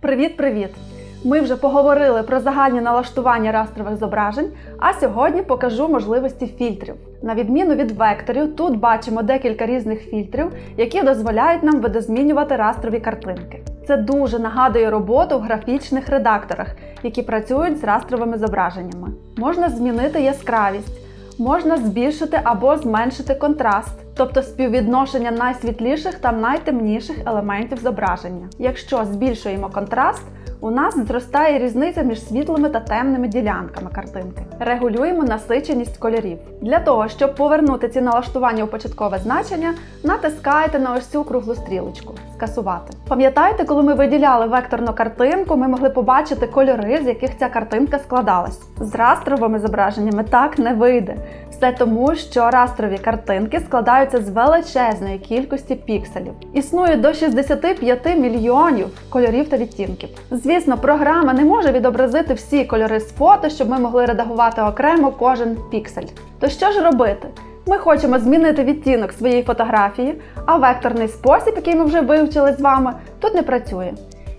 Привіт-привіт! Ми вже поговорили про загальні налаштування растрових зображень, а сьогодні покажу можливості фільтрів. На відміну від векторів, тут бачимо декілька різних фільтрів, які дозволяють нам видозмінювати растрові картинки. Це дуже нагадує роботу в графічних редакторах, які працюють з растровими зображеннями. Можна змінити яскравість, можна збільшити або зменшити контраст, тобто співвідношення найсвітліших та найтемніших елементів зображення. Якщо збільшуємо контраст, у нас зростає різниця між світлими та темними ділянками картинки. Регулюємо насиченість кольорів. Для того, щоб повернути ці налаштування у початкове значення, натискаєте на ось цю круглу стрілочку скасувати. Пам'ятаєте, коли ми виділяли векторну картинку, ми могли побачити кольори, з яких ця картинка складалась. З растровими зображеннями так не вийде. Все тому, що растрові картинки складаються з величезної кількості пікселів. Існує до 65 мільйонів кольорів та відтінків. Звісно, програма не може відобразити всі кольори з фото, щоб ми могли редагувати окремо кожен піксель. То що ж робити? Ми хочемо змінити відтінок своєї фотографії, а векторний спосіб, який ми вже вивчили з вами, тут не працює.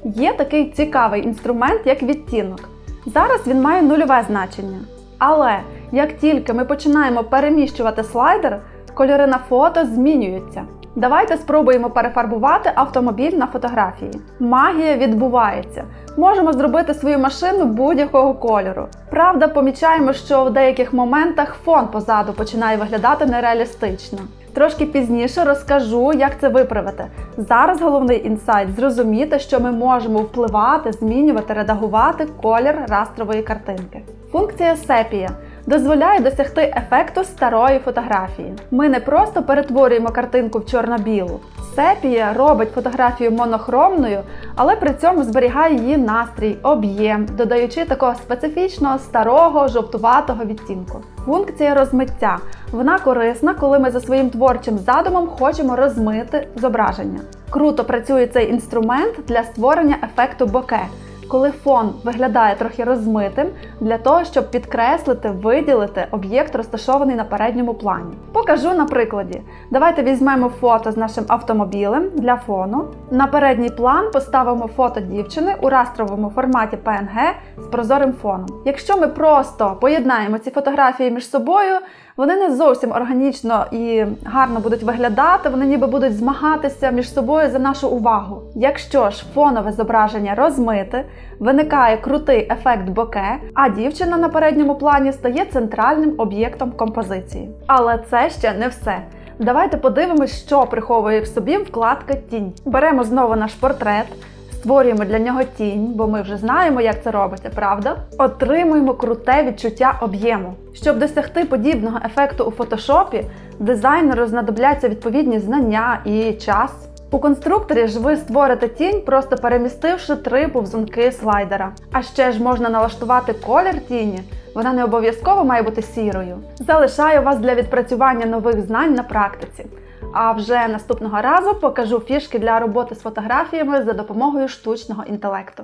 Є такий цікавий інструмент, як відтінок. Зараз він має нульове значення. Але як тільки ми починаємо переміщувати слайдер, кольори на фото змінюються. Давайте спробуємо перефарбувати автомобіль на фотографії. Магія відбувається. Можемо зробити свою машину будь-якого кольору. Правда, помічаємо, що в деяких моментах фон позаду починає виглядати нереалістично. Трошки пізніше розкажу, як це виправити. Зараз головний інсайт зрозуміти, що ми можемо впливати, змінювати, редагувати колір растрової картинки. Функція сепія дозволяє досягти ефекту старої фотографії. Ми не просто перетворюємо картинку в чорно-білу. Сепія робить фотографію монохромною, але при цьому зберігає її настрій, об'єм, додаючи такого специфічного старого жовтуватого відтінку. Функція розмиття. Вона корисна, коли ми за своїм творчим задумом хочемо розмити зображення. Круто працює цей інструмент для створення ефекту боке коли фон виглядає трохи розмитим, для того, щоб підкреслити, виділити об'єкт, розташований на передньому плані. Покажу на прикладі. Давайте візьмемо фото з нашим автомобілем для фону. На передній план поставимо фото дівчини у растровому форматі PNG з прозорим фоном. Якщо ми просто поєднаємо ці фотографії між собою, вони не зовсім органічно і гарно будуть виглядати, вони ніби будуть змагатися між собою за нашу увагу. Якщо ж фонове зображення розмите, виникає крутий ефект боке, а дівчина на передньому плані стає центральним об'єктом композиції. Але це ще не все. Давайте подивимось, що приховує в собі вкладка тінь. Беремо знову наш портрет. Створюємо для нього тінь, бо ми вже знаємо, як це робиться, правда? Отримуємо круте відчуття об'єму. Щоб досягти подібного ефекту у фотошопі, дизайнеру знадобляться відповідні знання і час. У конструкторі ж ви створите тінь, просто перемістивши три повзунки слайдера. А ще ж можна налаштувати колір тіні. Вона не обов'язково має бути сірою. Залишаю вас для відпрацювання нових знань на практиці. А вже наступного разу покажу фішки для роботи з фотографіями за допомогою штучного інтелекту.